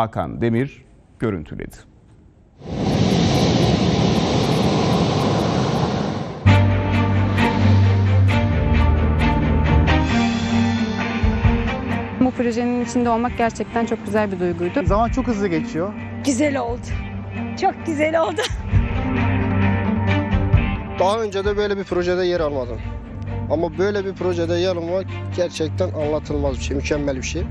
Hakan Demir görüntüledi. Bu projenin içinde olmak gerçekten çok güzel bir duyguydu. Zaman çok hızlı geçiyor. Güzel oldu. Çok güzel oldu. Daha önce de böyle bir projede yer almadım. Ama böyle bir projede yer almak gerçekten anlatılmaz bir şey, mükemmel bir şey.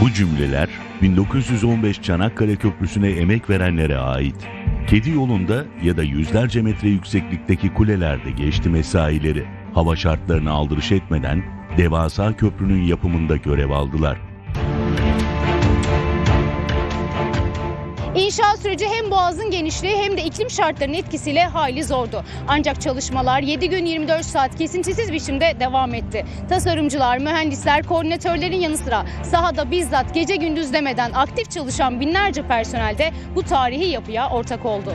Bu cümleler 1915 Çanakkale Köprüsü'ne emek verenlere ait. Kedi yolunda ya da yüzlerce metre yükseklikteki kulelerde geçti mesaileri. Hava şartlarına aldırış etmeden devasa köprünün yapımında görev aldılar. İnşaat süreci hem boğazın genişliği hem de iklim şartlarının etkisiyle hayli zordu. Ancak çalışmalar 7 gün 24 saat kesintisiz biçimde devam etti. Tasarımcılar, mühendisler, koordinatörlerin yanı sıra sahada bizzat gece gündüz demeden aktif çalışan binlerce personel de bu tarihi yapıya ortak oldu.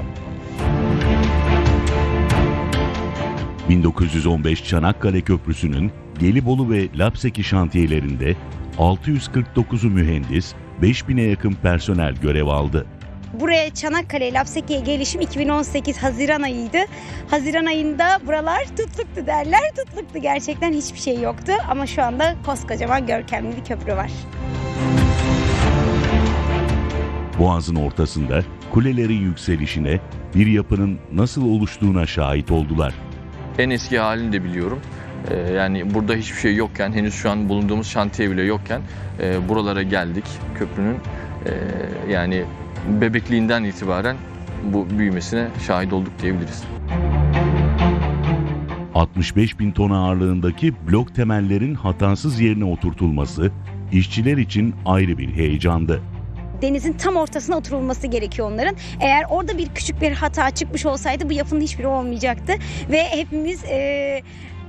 1915 Çanakkale Köprüsü'nün Gelibolu ve Lapseki şantiyelerinde 649'u mühendis, 5000'e yakın personel görev aldı. Buraya Çanakkale Lapseki'ye gelişim 2018 Haziran ayıydı. Haziran ayında buralar tutluktu derler. Tutluktu gerçekten hiçbir şey yoktu. Ama şu anda koskocaman görkemli bir köprü var. Boğazın ortasında kulelerin yükselişine, bir yapının nasıl oluştuğuna şahit oldular. En eski halini de biliyorum. Ee, yani burada hiçbir şey yokken, henüz şu an bulunduğumuz şantiye bile yokken e, buralara geldik köprünün. e, yani bebekliğinden itibaren bu büyümesine şahit olduk diyebiliriz. 65 bin ton ağırlığındaki blok temellerin hatasız yerine oturtulması işçiler için ayrı bir heyecandı. Denizin tam ortasına oturulması gerekiyor onların. Eğer orada bir küçük bir hata çıkmış olsaydı bu yapının hiçbiri olmayacaktı. Ve hepimiz e,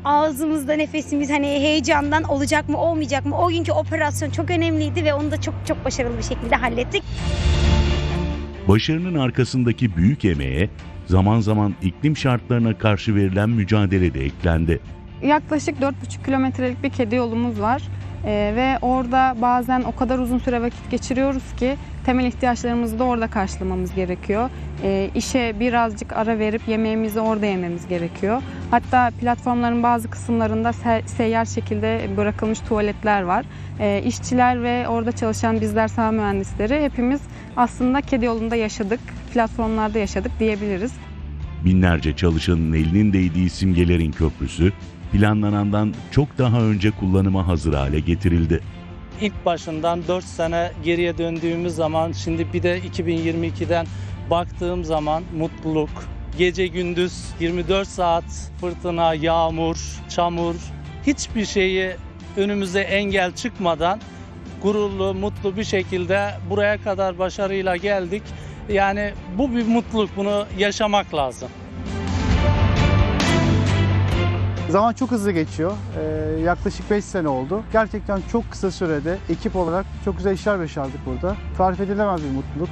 ağzımızda nefesimiz hani heyecandan olacak mı olmayacak mı? O günkü operasyon çok önemliydi ve onu da çok çok başarılı bir şekilde hallettik. Başarının arkasındaki büyük emeğe zaman zaman iklim şartlarına karşı verilen mücadele de eklendi. Yaklaşık 4,5 kilometrelik bir kedi yolumuz var. Ee, ve orada bazen o kadar uzun süre vakit geçiriyoruz ki temel ihtiyaçlarımızı da orada karşılamamız gerekiyor. Ee, işe birazcık ara verip yemeğimizi orada yememiz gerekiyor. Hatta platformların bazı kısımlarında se- seyyar şekilde bırakılmış tuvaletler var. Ee, işçiler ve orada çalışan bizler saha mühendisleri hepimiz aslında kedi yolunda yaşadık, platformlarda yaşadık diyebiliriz. Binlerce çalışanın elinin değdiği simgelerin köprüsü planlanandan çok daha önce kullanıma hazır hale getirildi. İlk başından 4 sene geriye döndüğümüz zaman şimdi bir de 2022'den baktığım zaman mutluluk, gece gündüz 24 saat fırtına, yağmur, çamur hiçbir şeyi önümüze engel çıkmadan gururlu, mutlu bir şekilde buraya kadar başarıyla geldik. Yani bu bir mutluluk, bunu yaşamak lazım. Zaman çok hızlı geçiyor. Ee, yaklaşık 5 sene oldu. Gerçekten çok kısa sürede ekip olarak çok güzel işler başardık burada. Tarif edilemez bir mutluluk.